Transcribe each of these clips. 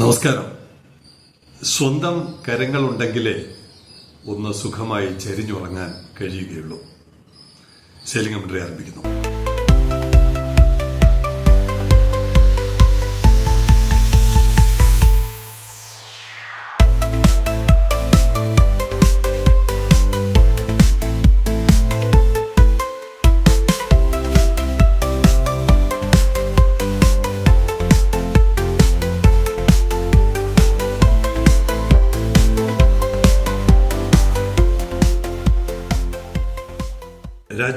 നമസ്കാരം. സ്വന്തം കരങ്ങളുണ്ടെങ്കിലേ ഒന്ന് സുഖമായി ചരിഞ്ഞുറങ്ങാൻ കഴിയുകയുള്ളൂ. ശൈലിംഗമന്ത്രി ആരംഭിക്കുന്നു.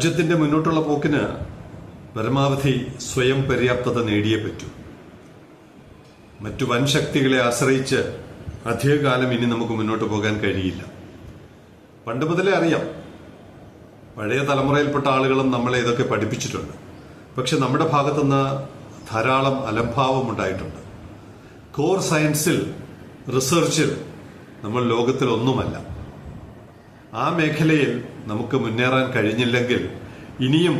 രാജ്യത്തിന്റെ മുന്നോട്ടുള്ള പോക്കിന് പരമാവധി സ്വയം പര്യാപ്തത നേടിയേ പറ്റൂ. മറ്റു വൻ ശക്തികളെ ആശ്രയിച്ച് അധികകാലം ഇനി നമുക്ക് മുന്നോട്ട് പോകാൻ കഴിയില്ല. പണ്ട് മുതലേ അറിയാം പഴയ തലമുറയിൽപ്പെട്ട ആളുകളും നമ്മളെ ഇതൊക്കെ പഠിപ്പിച്ചിട്ടുണ്ട്. പക്ഷെ നമ്മുടെ ഭാഗത്തുനിന്ന് ധാരാളം അലംഭാവം ഉണ്ടായിട്ടുണ്ട്. കോർ സയൻസിൽ റിസർച്ചിൽ നമ്മൾ ലോകത്തിൽ ഒന്നുമല്ല ആ മേഖലയിൽ നമുക്ക് മുന്നേറാൻ കഴിഞ്ഞില്ലെങ്കിൽ ഇനിയും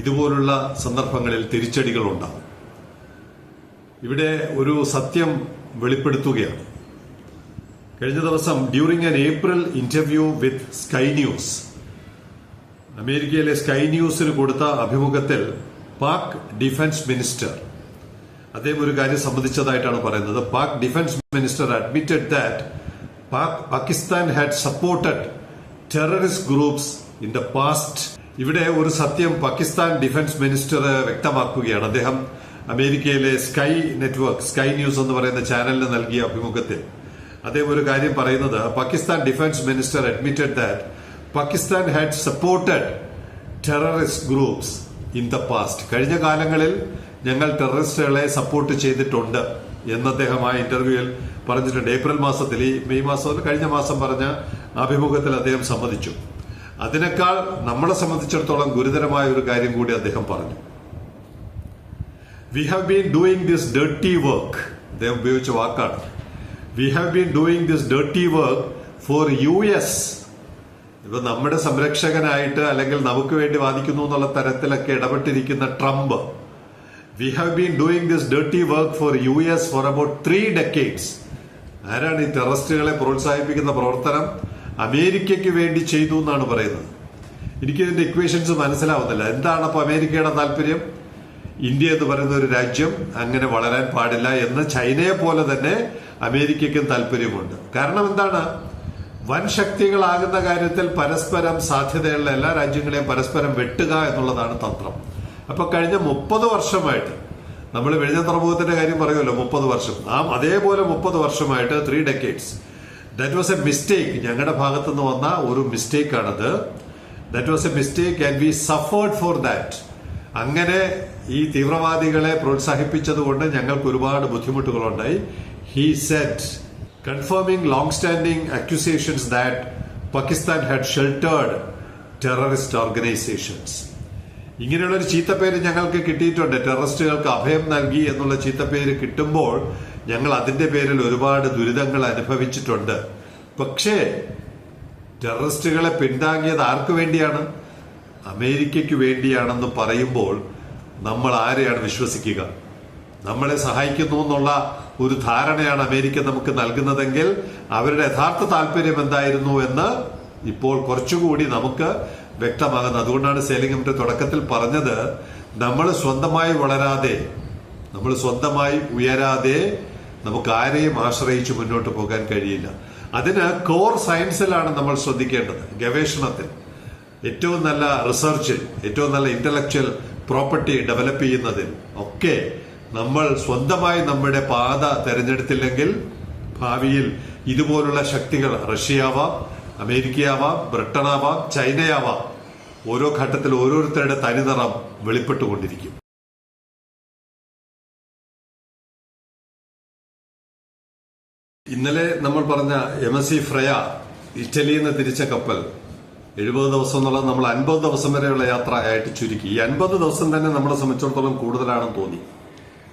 ഇതുപോലുള്ള സന്ദർഭങ്ങളിൽ തിരിച്ചടികൾ ഉണ്ടാകും ഇവിടെ ഒരു സത്യം വെളിപ്പെടുത്തുകയാണ്. കഴിഞ്ഞ ദിവസം during an April interview with Sky News അമേരിക്കയിലെ സ്കൈ ന്യൂസിന് കൊടുത്ത അഭിമുഖത്തിൽ പാക് ഡിഫൻസ് മിനിസ്റ്റർ അദ്ദേഹം ഒരു കാര്യം സംബന്ധിച്ചതായിട്ടാണ് പറയുന്നത്. Pak defence minister admitted that Pak Pakistan had supported terrorist groups in the past ഇവിടെ ഒരു സത്യം പാകിസ്ഥാൻ ഡിഫൻസ് മിനിസ്റ്റർ വ്യക്തമാക്കുകയാണ്. അദ്ദേഹം അമേരിക്കയിലെ സ്കൈ നെറ്റ്വർക്ക് സ്കൈ ന്യൂസ് എന്ന് പറയുന്ന ചാനലിന് നൽകിയ അഭിമുഖത്തിൽ. അദ്ദേഹം ഒരു കാര്യം പറയുന്നത് Pakistan defence minister admitted that Pakistan had supported terrorist groups in the past കഴിഞ്ഞ കാലങ്ങളിൽ ഞങ്ങൾ ടെററിസ്റ്റുകളെ സപ്പോർട്ട് ചെയ്തിട്ടുണ്ട് എന്ന് അദ്ദേഹം ആ ഇന്റർവ്യൂവിൽ പറഞ്ഞിട്ടുണ്ട്. ഏപ്രിൽ മാസത്തിൽ ഈ മെയ് മാസം കഴിഞ്ഞ മാസം പറഞ്ഞ അഭിമുഖത്തിൽ അദ്ദേഹം സമ്മതിച്ചു. അതിനേക്കാൾ നമ്മളെ സംബന്ധിച്ചിടത്തോളം ഗുരുതരമായ ഒരു കാര്യം കൂടി അദ്ദേഹം പറഞ്ഞു. We have been doing this dirty work അദ്ദേഹം ഉപയോഗിച്ച വാക്കാണ്. We have been doing this dirty work for U S ഇപ്പൊ നമ്മുടെ സംരക്ഷകനായിട്ട് അല്ലെങ്കിൽ നമുക്ക് വേണ്ടി വാദിക്കുന്നു എന്നുള്ള തരത്തിലൊക്കെ ഇടപെട്ടിരിക്കുന്ന Trump. We have been doing this dirty work for U S for about three decades ആരാണ് ഈ ടെററിസ്റ്റുകളെ പ്രോത്സാഹിപ്പിക്കുന്ന പ്രവർത്തനം? അമേരിക്കയ്ക്ക് വേണ്ടി ചെയ്തു എന്നാണ് പറയുന്നത്. എനിക്കിതിന്റെ ഇക്വേഷൻസ് മനസ്സിലാവുന്നില്ല. എന്താണ് അപ്പൊ അമേരിക്കയുടെ താല്പര്യം? ഇന്ത്യ എന്ന് പറയുന്ന ഒരു രാജ്യം അങ്ങനെ വളരാൻ പാടില്ല എന്ന് ചൈനയെ പോലെ തന്നെ അമേരിക്കയ്ക്കും താല്പര്യമുണ്ട്. കാരണം എന്താണ്? വൻ ശക്തികളാകുന്ന കാര്യത്തിൽ പരസ്പരം സാധ്യതയുള്ള എല്ലാ രാജ്യങ്ങളെയും പരസ്പരം വെട്ടുക എന്നുള്ളതാണ് തന്ത്രം. അപ്പൊ കഴിഞ്ഞ മുപ്പത് വർഷമായിട്ട് നമ്മൾ വെളിഞ്ഞ തുറമുഖത്തിന്റെ കാര്യം പറയുമല്ലോ മുപ്പത് വർഷം. ആ അതേപോലെ മുപ്പത് വർഷമായിട്ട് three decades that was a mistake ഞങ്ങളുടെ ഭാഗത്തു നിന്ന് വന്ന ഒരു മിസ്റ്റേക്ക് ആണത് that was a mistake and we suffered for that അങ്ങനെ ഈ തീവ്രവാദികളെ പ്രോത്സാഹിപ്പിച്ചതുകൊണ്ട് ഞങ്ങൾക്ക് ഒരുപാട് ബുദ്ധിമുട്ടുകളുണ്ടായി. He said confirming long standing accusations that Pakistan had sheltered terrorist organisations ഇങ്ങനെയുള്ള ഒരു ചീത്തപ്പേര് ഞങ്ങൾക്ക് കിട്ടിയിട്ടുണ്ട്. ടെററിസ്റ്റുകൾക്ക് അഭയം നൽകി എന്നുള്ള ചീത്തപ്പേര് കിട്ടുമ്പോൾ ഞങ്ങൾ അതിന്റെ പേരിൽ ഒരുപാട് ദുരിതങ്ങൾ അനുഭവിച്ചിട്ടുണ്ട്. പക്ഷേ ടെററിസ്റ്റുകളെ പിന്താങ്ങിയത് ആർക്കു വേണ്ടിയാണ്? അമേരിക്കയ്ക്ക് വേണ്ടിയാണെന്ന് പറയുമ്പോൾ നമ്മൾ ആരെയാണ് വിശ്വസിക്കുക? നമ്മളെ സഹായിക്കുന്നു എന്നുള്ള ഒരു ധാരണയാണ് അമേരിക്ക നമുക്ക് നൽകുന്നതെങ്കിൽ അവരുടെ യഥാർത്ഥ താല്പര്യം എന്തായിരുന്നു എന്ന് ഇപ്പോൾ കുറച്ചുകൂടി നമുക്ക് വ്യക്തമാകുന്നത് അതുകൊണ്ടാണ് സേലിംഗമിന്റെ തുടക്കത്തിൽ പറഞ്ഞത് നമ്മൾ സ്വന്തമായി വളരാതെ നമ്മൾ സ്വന്തമായി ഉയരാതെ നമുക്ക് ആരെയും ആശ്രയിച്ച് മുന്നോട്ട് പോകാൻ കഴിയില്ല. അതിന് കോർ സയൻസിലാണ് നമ്മൾ ശ്രദ്ധിക്കേണ്ടത് ഗവേഷണത്തിൽ. ഏറ്റവും നല്ല റിസർച്ചിൽ ഏറ്റവും നല്ല ഇന്റലക്ച്വൽ പ്രോപ്പർട്ടി ഡെവലപ്പ് ചെയ്യുന്നതിൽ ഒക്കെ നമ്മൾ സ്വന്തമായി നമ്മുടെ പാത തെരഞ്ഞെടുത്തില്ലെങ്കിൽ ഭാവിയിൽ ഇതുപോലുള്ള ശക്തികൾ റഷ്യയാവാം അമേരിക്കയാവാം ബ്രിട്ടനാവാം ചൈനയാവാം ഓരോ ഘട്ടത്തിൽ ഓരോരുത്തരുടെ തനിനിറം വെളിപ്പെട്ടുകൊണ്ടിരിക്കും. ഇന്നലെ നമ്മൾ പറഞ്ഞ എം എസ് സി ഫ്രയ ഇറ്റലിയിൽ നിന്ന് തിരിച്ച കപ്പൽ. എഴുപത് ദിവസം എന്നുള്ളത് നമ്മൾ അൻപത് ദിവസം വരെയുള്ള യാത്ര ആയിട്ട് ചുരുക്കി. ഈ അൻപത് ദിവസം തന്നെ നമ്മളെ സംബന്ധിച്ചിടത്തോളം കൂടുതലാണെന്ന് തോന്നി.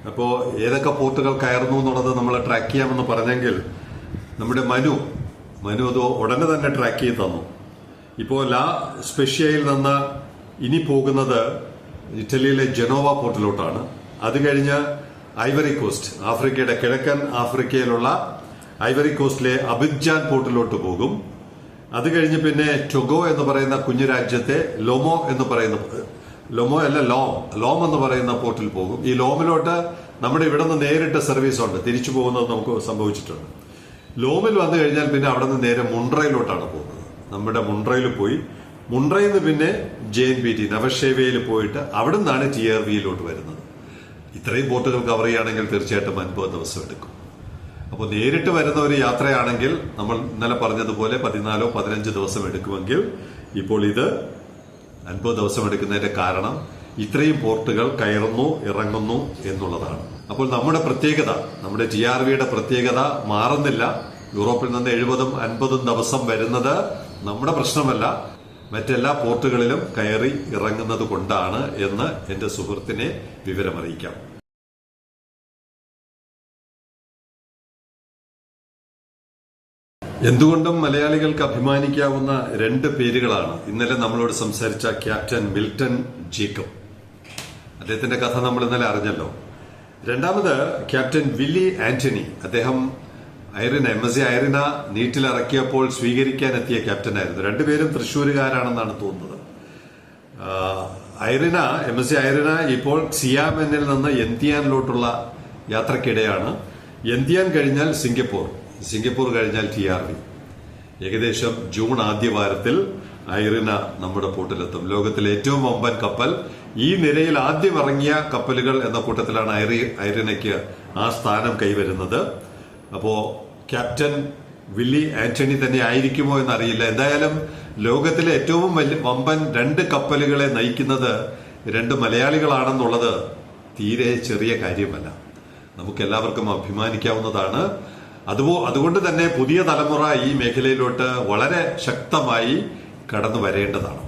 അപ്പോൾ ഏതൊക്കെ പോർട്ടുകൾ കയറുന്നു എന്നുള്ളത് നമ്മൾ ട്രാക്ക് ചെയ്യാമെന്ന് പറഞ്ഞെങ്കിൽ നമ്മുടെ മനു മനു അത് ഉടനെ തന്നെ ട്രാക്ക് ചെയ്ത് തന്നു. ഇപ്പോൾ ലാ സ്പെഷ്യയിൽ നിന്ന് ഇനി പോകുന്നത് ഇറ്റലിയിലെ ജനോവ പോർട്ടിലോട്ടാണ്. അത് കഴിഞ്ഞ് ഐവറി കോസ്റ്റ് ആഫ്രിക്കയുടെ കിഴക്കൻ ആഫ്രിക്കയിലുള്ള ഐവറി കോസ്റ്റിലെ അബിജാൻ പോർട്ടിലോട്ട് പോകും. അത് കഴിഞ്ഞ് പിന്നെ ടൊഗോ എന്ന് പറയുന്ന കുഞ്ഞു രാജ്യത്തെ ലൊമോ എന്ന് പറയുന്ന ലൊമോ അല്ല ലോം ലോം എന്ന് പറയുന്ന പോർട്ടിൽ പോകും. ഈ ലോമിലോട്ട് നമ്മുടെ ഇവിടെ നിന്ന് നേരിട്ട് സർവീസ് ഉണ്ട് തിരിച്ചു പോകുന്നത് നമുക്ക് സംഭവിച്ചിട്ടുണ്ട്. ലോമിൽ വന്നു കഴിഞ്ഞാൽ പിന്നെ അവിടെ നിന്ന് നേരെ മുണ്ട്രയിലോട്ടാണ് പോകുന്നത്. നമ്മുടെ മുണ്ട്രയിൽ പോയി. മുണ്ട്രയിൽ നിന്ന് പിന്നെ ജെ എൻ ബി ടി നവശേവയിൽ പോയിട്ട് അവിടെ നിന്നാണ് ടി ആർ വിയിലോട്ട് വരുന്നത്. ഇത്രയും പോർട്ടുകൾ കവർ ചെയ്യുകയാണെങ്കിൽ തീർച്ചയായിട്ടും അൻപത് ദിവസം എടുക്കും. അപ്പോൾ നേരിട്ട് വരുന്ന ഒരു യാത്രയാണെങ്കിൽ നമ്മൾ ഇന്നലെ പറഞ്ഞതുപോലെ പതിനാലോ പതിനഞ്ച് ദിവസം എടുക്കുമെങ്കിൽ ഇപ്പോൾ ഇത് അൻപത് ദിവസം എടുക്കുന്നതിന്റെ കാരണം ഇത്രയും പോർട്ടുകൾ കയറുന്നു ഇറങ്ങുന്നു എന്നുള്ളതാണ്. അപ്പോൾ നമ്മുടെ പ്രത്യേകത നമ്മുടെ ജി ആർ വിയുടെ പ്രത്യേകത മാറുന്നില്ല. യൂറോപ്പിൽ നിന്ന് എഴുപതും അൻപതും ദിവസം വരുന്നത് നമ്മുടെ പ്രശ്നമല്ല. മറ്റെല്ലാ പോർട്ടുകളിലും കയറി ഇറങ്ങുന്നത് കൊണ്ടാണ് എന്ന് എന്റെ സുഹൃത്തിനെ വിവരമറിയിക്കാം. എന്തുകൊണ്ടും മലയാളികൾക്ക് അഭിമാനിക്കാവുന്ന രണ്ട് പേരുകളാണ് ഇന്നലെ നമ്മളോട് സംസാരിച്ച ക്യാപ്റ്റൻ മിൽട്ടൺ ജേക്കബ്. അദ്ദേഹത്തിന്റെ കഥ നമ്മൾ ഇന്നലെ അറിഞ്ഞല്ലോ. രണ്ടാമത് ക്യാപ്റ്റൻ വില്ലി ആന്റണി. അദ്ദേഹം Irina M S C Irina നീറ്റിലിറക്കിയപ്പോൾ സ്വീകരിക്കാൻ എത്തിയ ക്യാപ്റ്റനായിരുന്നു. രണ്ടുപേരും തൃശ്ശൂരുകാരാണെന്നാണ് തോന്നുന്നത്. ഐറിന എം എസ് ഐറിന ഇപ്പോൾ സിയാമെന്നിൽ നിന്ന് എന്തിയാനിലോട്ടുള്ള യാത്രക്കിടെയാണ്. എന്തിയാൻ കഴിഞ്ഞാൽ സിംഗപ്പൂർ. സിംഗപ്പൂർ കഴിഞ്ഞാൽ ടി ആർ വി. ഏകദേശം ജൂൺ ആദ്യ വാരത്തിൽ ഐറിന നമ്മുടെ പോർട്ടിലെത്തും ലോകത്തിലെ ഏറ്റവും വമ്പൻ കപ്പൽ. ഈ നിരയിൽ ആദ്യം ഇറങ്ങിയ കപ്പലുകൾ എന്ന കൂട്ടത്തിലാണ് ഐറി ഐറിനയ്ക്ക് ആ സ്ഥാനം കൈവരുന്നത്. അപ്പോ ക്യാപ്റ്റൻ വില്ലി ആന്റണി തന്നെ ആയിരിക്കുമോ എന്നറിയില്ല. എന്തായാലും ലോകത്തിലെ ഏറ്റവും വലിയ വമ്പൻ രണ്ട് കപ്പലുകളെ നയിക്കുന്നത് രണ്ട് മലയാളികളാണെന്നുള്ളത് തീരെ ചെറിയ കാര്യമല്ല. നമുക്ക് എല്ലാവർക്കും അഭിമാനിക്കാവുന്നതാണ്. അതുപോ അതുകൊണ്ട് തന്നെ പുതിയ തലമുറ ഈ മേഖലയിലോട്ട് വളരെ ശക്തമായി കടന്നു വരേണ്ടതാണ്.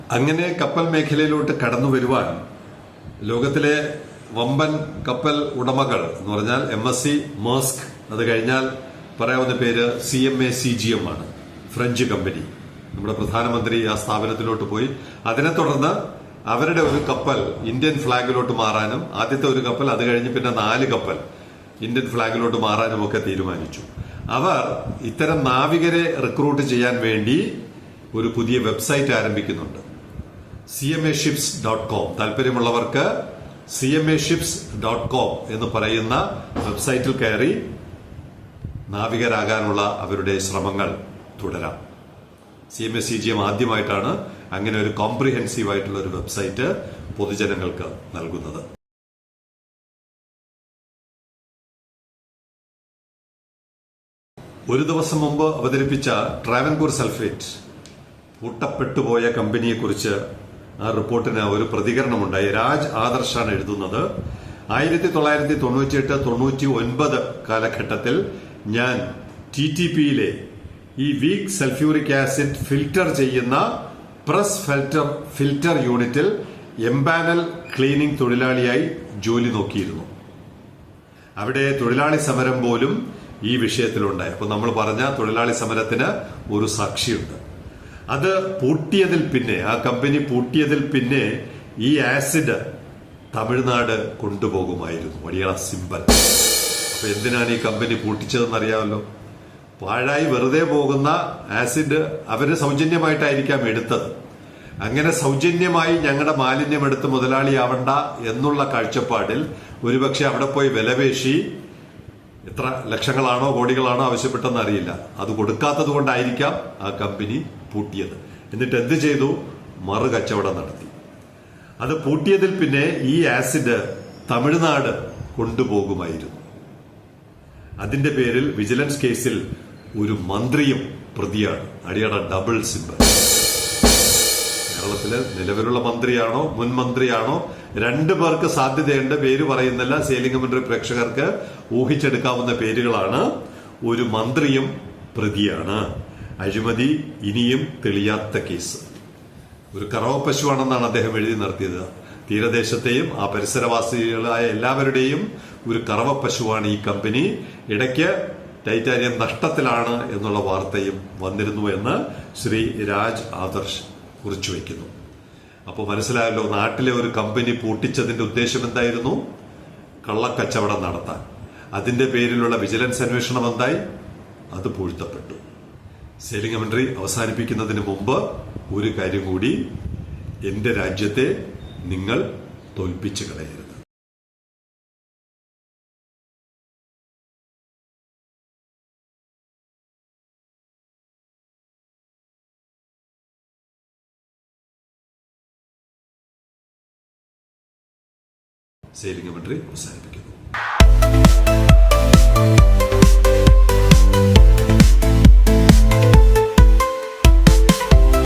അങ്ങനെ കപ്പൽ മേഖലയിലോട്ട് കടന്നു വരുവാൻ ലോകത്തിലെ വമ്പൻ കപ്പൽ ഉടമകൾ എന്ന് പറഞ്ഞാൽ എം എസ് സി മേസ്ക് അത് കഴിഞ്ഞാൽ പറയാവുന്ന പേര് C M A C G M ആണ്. French company. നമ്മുടെ പ്രധാനമന്ത്രി ആ സ്ഥാപനത്തിലോട്ട് പോയി. അതിനെ തുടർന്ന് അവരുടെ ഒരു കപ്പൽ ഇന്ത്യൻ ഫ്ളാഗിലോട്ട് മാറാനും ആദ്യത്തെ ഒരു കപ്പൽ അത് കഴിഞ്ഞ് പിന്നെ നാല് കപ്പൽ ഇന്ത്യൻ ഫ്ളാഗിലോട്ട് മാറാനും ഒക്കെ തീരുമാനിച്ചു. അവർ ഇത്തരം നാവികരെ റിക്രൂട്ട് ചെയ്യാൻ വേണ്ടി ഒരു പുതിയ website ആരംഭിക്കുന്നുണ്ട്. C M A ships dot com താല്പര്യമുള്ളവർക്ക് C M A ships dot com എന്ന് പറയുന്ന വെബ്സൈറ്റിൽ കയറി നാവികരാകാനുള്ള അവരുടെ ശ്രമങ്ങൾ തുടരാം. C M S C G M ആദ്യമായിട്ടാണ് അങ്ങനെ ഒരു കോംപ്രിഹെൻസീവ് ആയിട്ടുള്ള ഒരു വെബ്സൈറ്റ് പൊതുജനങ്ങൾക്ക് നൽകുന്നത്. ഒരു ദിവസം മുമ്പ് അവതരിപ്പിച്ച ട്രാവൻകൂർ സൾഫേറ്റ് പൂട്ടപ്പെട്ടുപോയ കമ്പനിയെക്കുറിച്ച് ആ റിപ്പോർട്ടിന് ഒരു പ്രതികരണമുണ്ടായി. രാജ് ആദർശാണ് എഴുതുന്നത്. ആയിരത്തി തൊള്ളായിരത്തി തൊണ്ണൂറ്റിയെട്ട് തൊണ്ണൂറ്റി ഒൻപത് കാലഘട്ടത്തിൽ ഞാൻ ടി ടി പിയിലെ ഈ വീക്ക് സൾഫ്യൂറിക് ആസിഡ് ഫിൽറ്റർ ചെയ്യുന്ന പ്രസ് ഫിൽറ്റർ ഫിൽറ്റർ യൂണിറ്റിൽ എംപാനൽ ക്ലീനിംഗ് തൊഴിലാളിയായി ജോലി നോക്കിയിരുന്നു. അവിടെ തൊഴിലാളി സമരം പോലും ഈ വിഷയത്തിലുണ്ടായി. അപ്പൊ നമ്മൾ പറഞ്ഞ തൊഴിലാളി സമരത്തിന് ഒരു സാക്ഷിയുണ്ട്. അത് പൂട്ടിയതിൽ പിന്നെ ആ കമ്പനി പൂട്ടിയതിൽ പിന്നെ ഈ ആസിഡ് തമിഴ്നാട് കൊണ്ടുപോകുമായിരുന്നു. വലിയ സിമ്പൽ. അപ്പൊ എന്തിനാണ് ഈ കമ്പനി പൂട്ടിച്ചതെന്ന് അറിയാമല്ലോ പാഴായി വെറുതെ പോകുന്ന ആസിഡ് അവർ സൗജന്യമായിട്ടായിരിക്കാം എടുത്തത്. അങ്ങനെ സൗജന്യമായി ഞങ്ങളുടെ മാലിന്യം എടുത്ത് മുതലാളിയാവണ്ട എന്നുള്ള കാഴ്ചപ്പാടിൽ ഒരുപക്ഷെ അവിടെ പോയി വിലപേശി എത്ര ലക്ഷങ്ങളാണോ കോടികളാണോ ആവശ്യപ്പെട്ടെന്ന് അറിയില്ല. അത് കൊടുക്കാത്തത് കൊണ്ടായിരിക്കാം ആ കമ്പനി പൂട്ടിയത്. എന്നിട്ട് എന്ത് ചെയ്തു? മറു കച്ചവടം നടത്തി. അത് പൂട്ടിയതിൽ പിന്നെ ഈ ആസിഡ് തമിഴ്നാട് കൊണ്ടുപോകുമായിരുന്നു. അതിന്റെ പേരിൽ വിജിലൻസ് കേസിൽ ഒരു മന്ത്രിയും പ്രതിയാണ്. അടിയട ഡബിൾ സിമ്പൽ. കേരളത്തിലെ നിലവിലുള്ള മന്ത്രിയാണോ മുൻ മന്ത്രിയാണോ രണ്ടു പേർക്ക് സാധ്യതയുണ്ട് പേര് പറയുന്നില്ല സേലിംഗമന്ത്രി പ്രേക്ഷകർക്ക് ഊഹിച്ചെടുക്കാവുന്ന പേരുകളാണ്. ഒരു മന്ത്രിയും പ്രതിയാണ്. അഴിമതി ഇനിയും തെളിയാത്ത കേസ്. ഒരു കറവ പശുവാണെന്നാണ് അദ്ദേഹം എഴുതി നിർത്തിയത് തീരദേശത്തെയും ആ പരിസരവാസികളായ എല്ലാവരുടെയും ഒരു കറവ പശുവാണ് ഈ കമ്പനി. ഇടയ്ക്ക് ടൈറ്റാനിയം നഷ്ടത്തിലാണ് എന്നുള്ള വാർത്തയും വന്നിരുന്നു എന്ന് ശ്രീ രാജ് ആദർശ് കുറിച്ചു വയ്ക്കുന്നു. അപ്പോൾ മനസ്സിലായല്ലോ നാട്ടിലെ ഒരു കമ്പനി പൂട്ടിച്ചതിന്റെ ഉദ്ദേശം എന്തായിരുന്നു? കള്ളക്കച്ചവടം നടത്താൻ. അതിന്റെ പേരിലുള്ള വിജിലൻസ് അന്വേഷണം എന്തായി? അത് പൂഴ്ത്തപ്പെട്ടു സെയിലിംഗ് കമന്ററി അവസാനിപ്പിക്കുന്നതിന് മുമ്പ് ഒരു കാര്യം കൂടി. എന്റെ രാജ്യത്തെ നിങ്ങൾ തോൽപ്പിച്ചു കളയരുത്. സെയിലിംഗ് കമന്ററി അവസാനിപ്പിക്കുന്നു.